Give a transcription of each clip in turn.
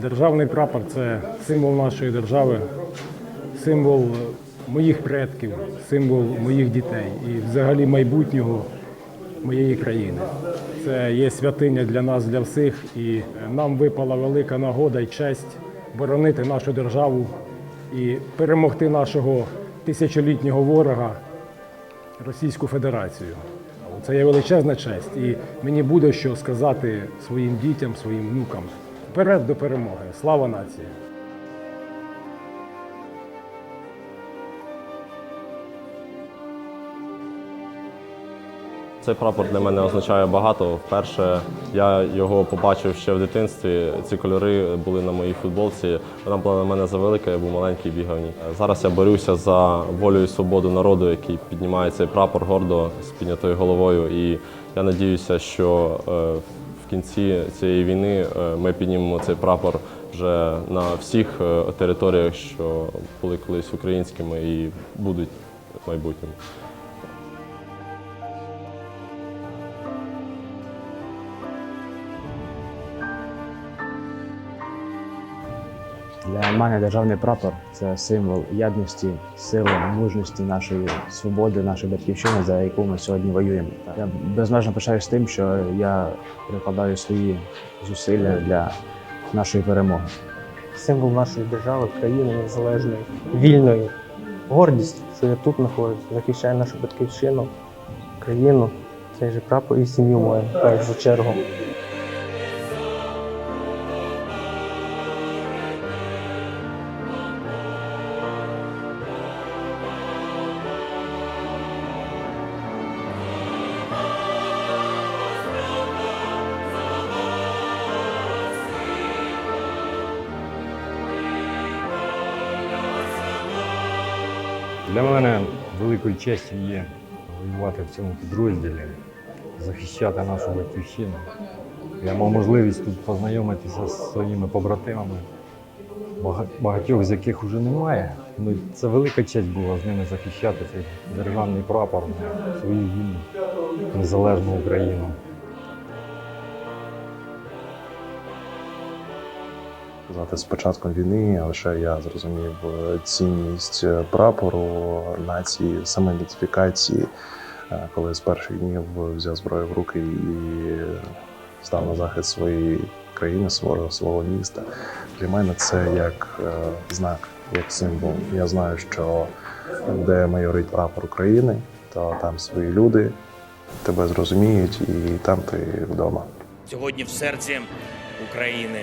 Державний прапор це символ нашої держави, символ моїх предків, символ моїх дітей і взагалі майбутнього моєї країни. Це є святиня для нас, для всіх, і нам випала велика нагода і честь боронити нашу державу і перемогти нашого тисячолітнього ворога Російську Федерацію. Це є величезна честь, і мені буде що сказати своїм дітям, своїм внукам. Вперед до перемоги! Слава нації! Цей прапор для мене означає багато. Вперше я його побачив ще в дитинстві. Ці кольори були на моїй футболці. Вона була на мене завелика, я був маленький бігав. Зараз я борюся за волю і свободу народу, який піднімає цей прапор гордо з піднятою головою. І я надіюся, що е, в кінці цієї війни е, ми піднімемо цей прапор вже на всіх е, територіях, що були колись українськими і будуть в Для мене державний прапор це символ єдності, сили, мужності нашої свободи, нашої батьківщини, за яку ми сьогодні воюємо. Я безмежно пишаюсь тим, що я прикладаю свої зусилля для нашої перемоги. символ нашої держави, країни незалежної, вільної. Гордість, що я тут знаходжусь, захищаю нашу батьківщину, країну, цей же прапор і сім'ю мою, першу чергу. Для мене великою честю є воювати в цьому підрозділі, захищати нашу батьківщину. Я мав можливість тут познайомитися з своїми побратимами, багатьох з яких вже немає. Ну, це велика честь була з ними захищати цей державний прапор свою вільну, незалежну Україну. Сказати, з початком війни лише я зрозумів е, цінність е, прапору, нації, самоідентифікації, е, коли з перших днів взяв зброю в руки і став на захист своєї країни, свого, свого міста. Для мене це як знак, як символ. Я знаю, що де майорить прапор України, то там свої люди тебе зрозуміють, і там ти вдома. Сьогодні в серці України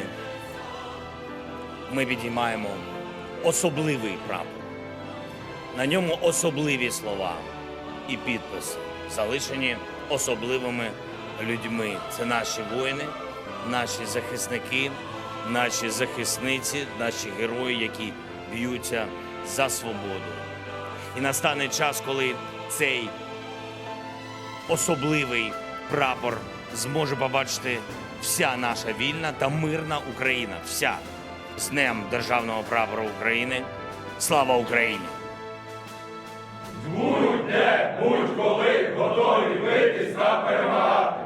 ми підіймаємо особливий прапор. На ньому особливі слова і підписи, залишені особливими людьми. Це наші воїни, наші захисники, наші захисниці, наші герої, які б'ються за свободу. І настане час, коли цей особливий прапор зможе побачити вся наша вільна та мирна Україна. Вся з Днем Державного прапора України. Слава Україні! Будь-де, будь-коли готові битись та перемагати.